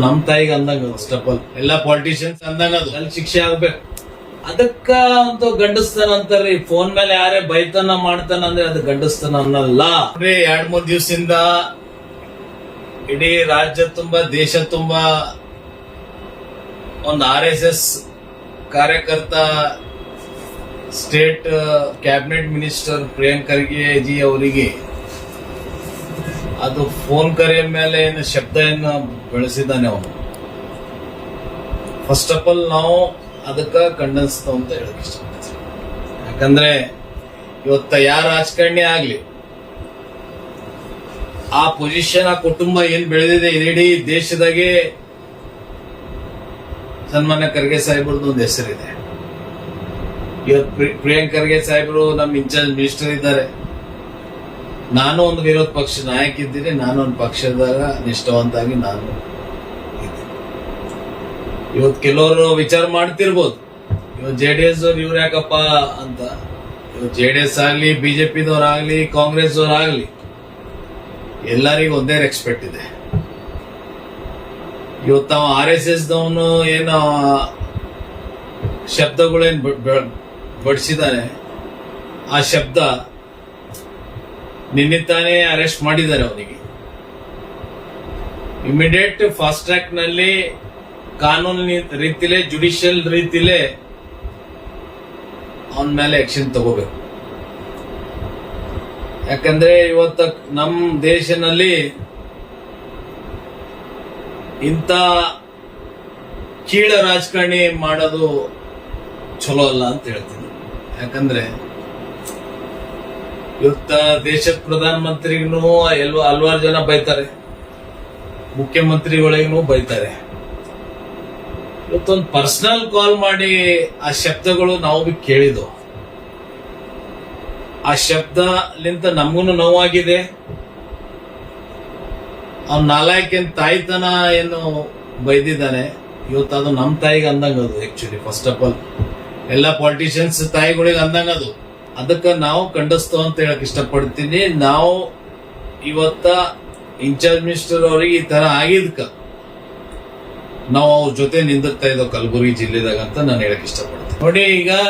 ನಮ್ ತಾಯಿಗೆ ಅಂದಂಗ ಫಸ್ಟ್ ಎಲ್ಲ ಪಾಲಿಟಿಷಿಯನ್ಸ್ ಅಂದಂಗ ಅದು. ಅಲ್ಲಿ ಶಿಕ್ಷೆ ಆಗ್ಬೇಕು. ಅದಕ್ಕ ಅಂತ ಗಂಡಸ್ತನ ಅಂತಾರ್ರಿ ಫೋನ್ ಮೇಲೆ ಯಾರೇ ಬೈತನ ಮಾಡ್ತಾನ ಅಂದ್ರೆ ಅದು ಗಂಡಸ್ತನ ಅನ್ನಲ್ಲ. ಎರಡ್ ಮೂರ್ ದಿವಸದಿಂದ ಇಡೀ ರಾಜ್ಯ ತುಂಬಾ ದೇಶ ತುಂಬಾ ಒಂದು ಆರ್ ಎಸ್ ಎಸ್ ಕಾರ್ಯಕರ್ತ state cabinet minister Priyank Kharge ji ಅವರಿಗೆ ಅದು ಫೋನ್ ಕರೆಯ ಮೇಲೆ ಏನು ಶಬ್ದ ಏನು ಬೆಳೆಸಿದ್ದಾನೆ ಅವನು. ಫಸ್ಟ್ ಆಫ್ ಆಲ್ ನಾವು ಅದಕ್ಕ ಖಂಡಿಸ್ತಾವ ಅಂತ ಹೇಳಕ್ ಇಷ್ಟಪಡ್ತೀವಿ ಯಾಕಂದ್ರೆ ಇವತ್ತ ಯಾರ ರಾಜಕಾರಣಿ ಆಗ್ಲಿ, ಆ ಪೊಸಿಷನ್ ಆ ಕುಟುಂಬ ಏನ್ ಬೆಳೆದಿದೆ ಇಡೀ ದೇಶದಾಗೆ ಸನ್ಮಾನ್ಯ ಖರ್ಗೆ ಸಾಹೇಬ್ರದ್ದು ಒಂದು ಹೆಸರಿದೆ. ಇವತ್ತು ಪ್ರಿ- ಪ್ರಿಯಾಂಕ್ ಖರ್ಗೆ ಸಾಹೇಬರು ನಮ್ಮ ಇನ್ಚಾರ್ಜ್ ಮಿನಿಸ್ಟರ್ ಇದ್ದಾರೆ. ನಾನು ಒಂದು ವಿರೋಧ ಪಕ್ಷ ನಾಯಕ ಇದ್ದೀನಿ ನಾನು ಒಂದು ಪಕ್ಷದ ನಿಷ್ಠಾವಂತಾಗಿ ನಾನು ಇವತ್ ಕೆಲವರು ವಿಚಾರ ಮಾಡ್ತಿರ್ಬೋದು. ಇವತ್ತು ಜೆ ಡಿ ಎಸ್ ಅವ್ರು ಇವ್ರು ಯಾಕಪ್ಪ ಅಂತ. ಇವತ್ತು ಜೆ ಡಿ ಎಸ್ ಆಗ್ಲಿ ಬಿಜೆಪಿದವ್ರಾಗ್ಲಿ ಕಾಂಗ್ರೆಸ್ ಅವರಾಗ್ಲಿ ಎಲ್ಲರಿಗೂ ಒಂದೇ ರೆಸ್ಪೆಕ್ಟ್ ಇದೆ. ಇವತ್ತು ಆರ್ ಎಸ್ ಎಸ್ ದವನು ಏನು ಶಬ್ದಗಳೇನ್ ಬಡಿಸಿದಾನೆ ಆ ಶಬ್ದ ನಿನ್ನೆ ತಾನೇ ಅರೆಸ್ಟ್ ಮಾಡಿದ್ದಾರೆ ಅವನಿಗೆ. ಇಮಿಡಿಯೇಟ್ ಫಾಸ್ಟ್ ಟ್ರ್ಯಾಕ್ನಲ್ಲಿ ಕಾನೂನು ರೀತಿಲೇ ಜುಡಿಷಿಯಲ್ ರೀತಿಲೇ ಅವನ ಮೇಲೆ ಆಕ್ಷನ್ ತಗೋಬೇಕು. ಯಾಕಂದ್ರೆ ಇವತ್ತ ನಮ್ಮ ದೇಶನಲ್ಲಿ ಇಂಥ ಕೀಳ ರಾಜಕಾರಣಿ ಮಾಡೋದು ಚಲೋ ಅಲ್ಲ ಅಂತ ಹೇಳ್ತೀನಿ. ಯಾಕಂದ್ರೆ ಇವತ್ತ ದೇಶದ ಪ್ರಧಾನ ಮಂತ್ರಿಗೂ ಎಲ್ವ ಹಲವಾರು ಜನ ಬೈತಾರೆ. ಮುಖ್ಯಮಂತ್ರಿಗಳಿಗೂ ಬೈತಾರೆ. ಇವತ್ತೊಂದು ಪರ್ಸನಲ್ ಕಾಲ್ ಮಾಡಿ ಆ ಶಬ್ದಗಳು ನಾವು ಬಿ ಕೇಳಿದ್ವು ಆ ಶಬ್ದಲಿಂತ ನಮಗೂ ನೋವಾಗಿದೆ. ಅವ್ನ ತಾಯಿ ತಾಯ್ತನ ಏನು ಬೈದಿದ್ದಾನೆ. ಇವತ್ತು ಅದು ನಮ್ಮ ತಾಯಿಗೆ ಅಂದಂಗ ಅದು ಆಕ್ಚುಲಿ ಫಸ್ಟ್ ಆಫ್ ಆಲ್ ಎಲ್ಲ ಪಾಲಿಟಿಷಿಯನ್ಸ್ ತಾಯಿಗಳಿಗೆ ಅಂದಂಗ ಅದು ಅದಕ್ಕ ನಾವು ಖಂಡಿಸ್ತೇವೆ ಅಂತ ಹೇಳಕ್ ಇಷ್ಟಪಡ್ತೀನಿ. ನಾವು ಇವತ್ತ ಇನ್ಚಾರ್ಜ್ ಮಿನಿಸ್ಟರ್ ಅವ್ರಿಗೆ ಈ ತರ ಆಗಿದ್ಕ ನಾವು ಅವ್ರ ಜೊತೆ ನಿಂದಿರ್ತಾ ಇದ್ದೋ ಕಲಬುರಗಿ ಜಿಲ್ಲೆದಾಗ ಅಂತ ನಾನು ಹೇಳಕ್ ಇಷ್ಟಪಡ್ತೀನಿ. ನೋಡಿ ಈಗ